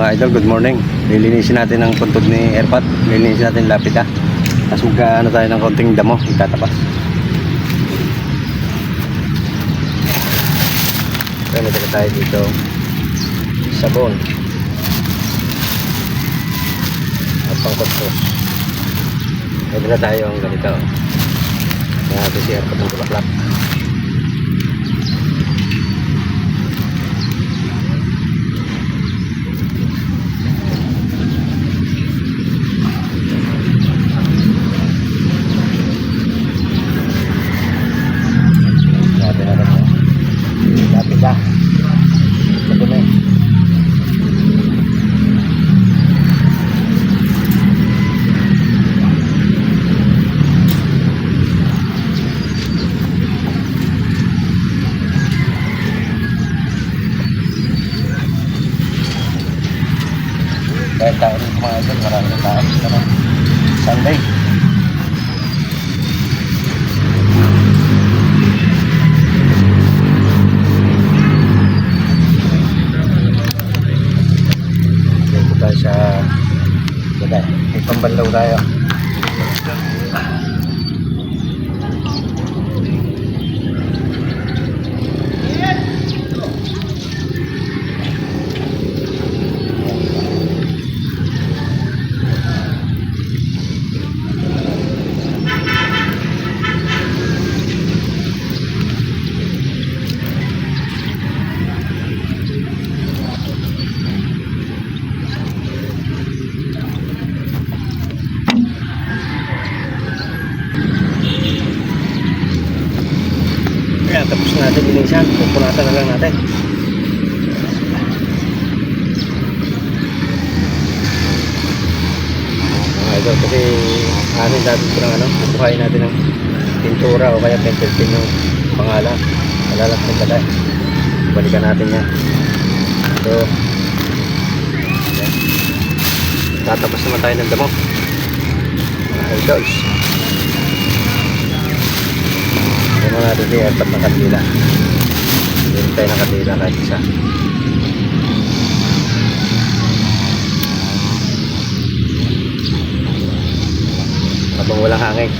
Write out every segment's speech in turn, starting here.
mga idol, good morning. Lilinisin natin ang puntod ni Airpat. Lilinisin natin lapit ha. Tapos magka ano tayo ng konting damo, magtatapas. Kaya may tayo dito. Sabon. At pangkotros. May dala tayo ang ganito. Kaya natin si Airpat ng bulaklak. Kahit tao rin mga idol, marami na tao. Ano? Sunday. Tayo sa Bagay. May pambanlaw tayo. Na lang natin. Mga idol, kasi anin dati ito ng ano, buhay natin ng pintura o kaya pencil pin yung pangalan. Malalas ng bagay. Balikan natin yan. So. Tatapos naman tayo ng damo. Mga idols. Ano natin si airpot ng kandila. Hindi tayo ng kandila kahit isa. Habang walang hangin.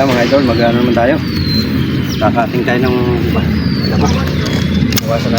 Kaya mga idol, mag-ano naman tayo. Kakating tayo ng iba. Lama. Iwasan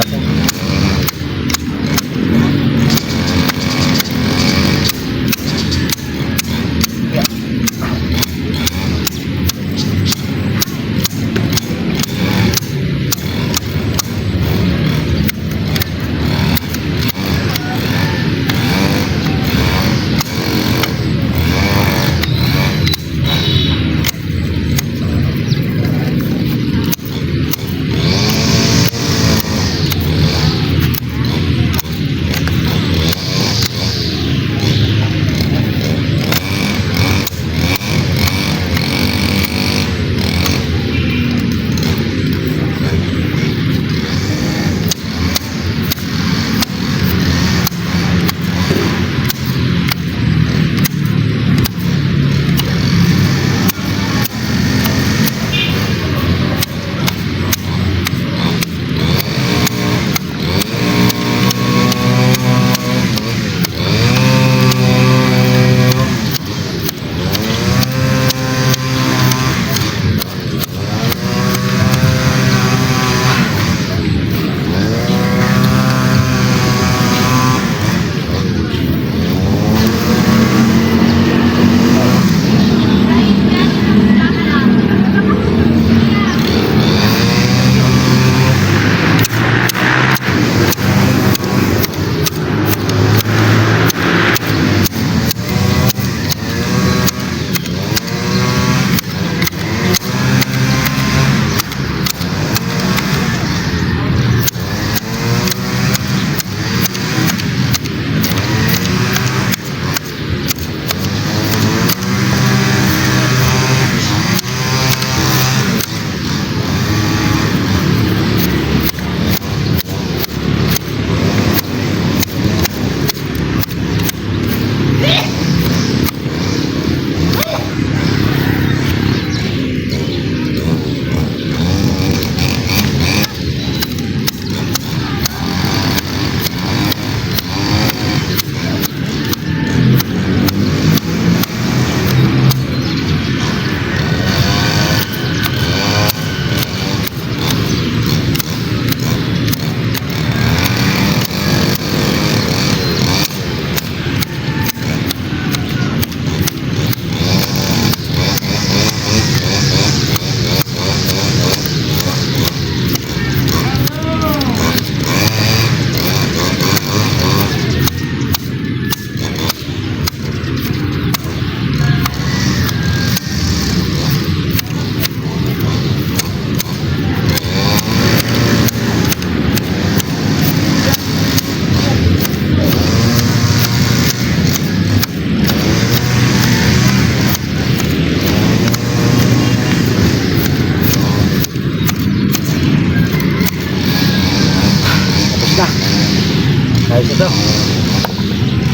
natin. ito.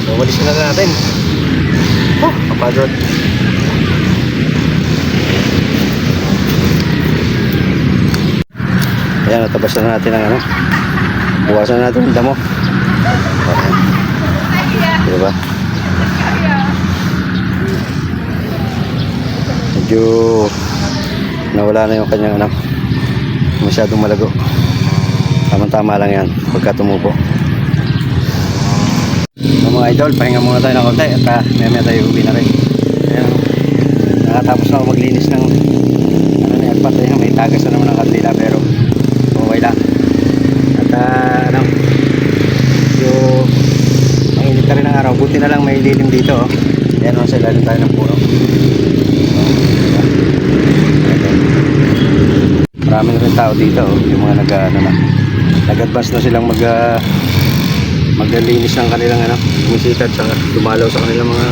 So, walis na natin. Oh, kapagod. Ayan, natabas na natin ang ano. Buwasan na natin ang damo. Okay. Diba? Medyo nawala na yung kanyang ano. Masyadong malago. Tamang-tama lang yan pagka tumubo. Mga idol, pahinga muna tayo ng konti at may may tayo uwi na rin. Ayan. Nakatapos na ako maglinis ng ano na yan, patay may tagas na naman ng kandila pero okay lang. At uh, ano, yung mainit na rin ang araw. Buti na lang may lilim dito. Oh. Ayan, oh, sa ilalim tayo ng puno. Oh, diba? Ayan. Marami na rin tao dito. Oh. Yung mga nag, ano na, nag-advance na silang mag, uh, maglilinis ng kanilang ano, bumisita at saka dumalaw sa kanilang mga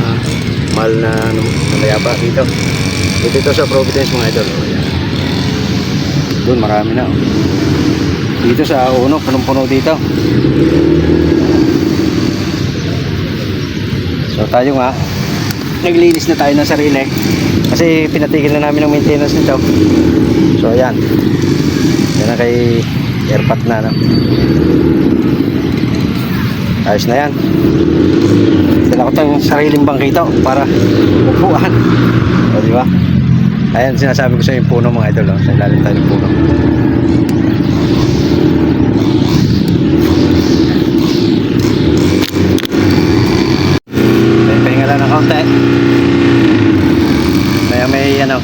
mahal na ano, malayaba dito. Dito ito sa Providence mga idol. Ayan. Doon marami na. Oh. Dito sa uno, punong-puno dito. So tayo nga, naglinis na tayo ng sarili. Kasi pinatigil na namin ng maintenance nito. So ayan. Yan na kay airpat na. No? Ayos na yan. Dala ko tayong sariling bangkito para upuan. O di ba? Ayan sinasabi ko sa yung puno mga idol. Oh. Sa ilalim tayo ng puno. Pahinga lang ng kaunti. Maya may ano,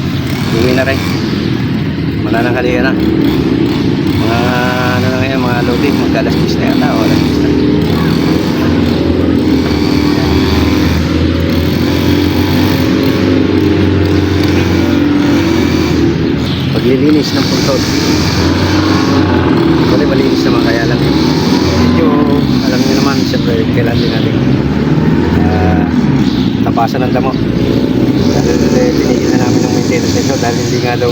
uwi na rin. Manananghali ka na. Mga ano na ngayon, mga loading, magkalas 10 na yata o alas 10 na. Paglilinis ng puntod. Wala malinis naman kaya lang. Medyo alam niyo naman, siyempre kailangan din natin ah, tapasan ng damo. Dahil eh, tinigil na namin ng maintenance nito dahil hindi nga daw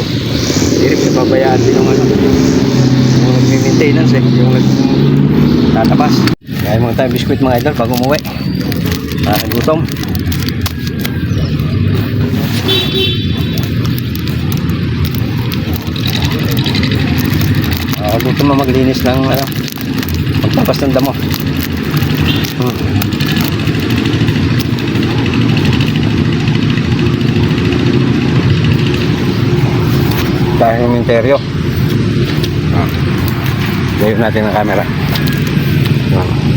hindi rin napabayaan din ng ano yung nagme-maintenance eh, yung nagtatapas. Kaya mga tayong biskuit mga idol bago umuwi. Nakagutom. Nakagutom na maglinis ng ano, magtapas ng damo. Hmm. Dahil ng interior. Ah. Layo natin ang camera. Ah.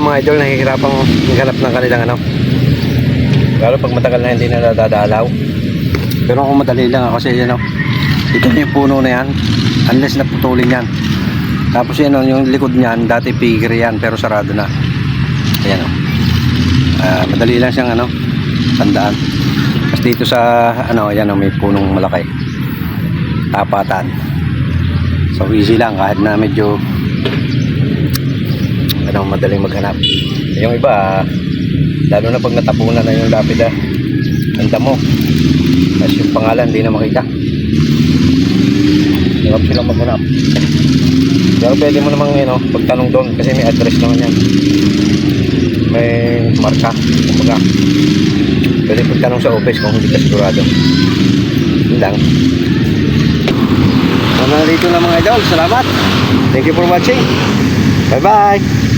Mga idol nahihirapang maghanap ng kanilang ano. Lalo pag matagal na hindi na nadadalaw. Pero kung madali lang kasi ano, ito na yung puno na yan. Unless naputulin yan. Tapos yan oh, yung likod niyan, dati pigre yan pero sarado na. Ayan oh. Ah, madali lang siyang ano, tandaan. Tapos dito sa ano, ayan oh, may punong malaki. Tapatan. So easy lang kahit na medyo ano, madaling maghanap. Yung iba, ah, lalo na pag natapunan na yung lapida, ang damo. Tapos yung pangalan, hindi na makita. Hirap silang maghanap. Pero pwede mo namang you know, pagtanong doon kasi may address naman yan. May marka. Kumbaga. Pwede pagtanong sa office kung hindi ka sigurado. Yun lang. Nandito na mga idol. Salamat. Thank you for watching. Bye-bye.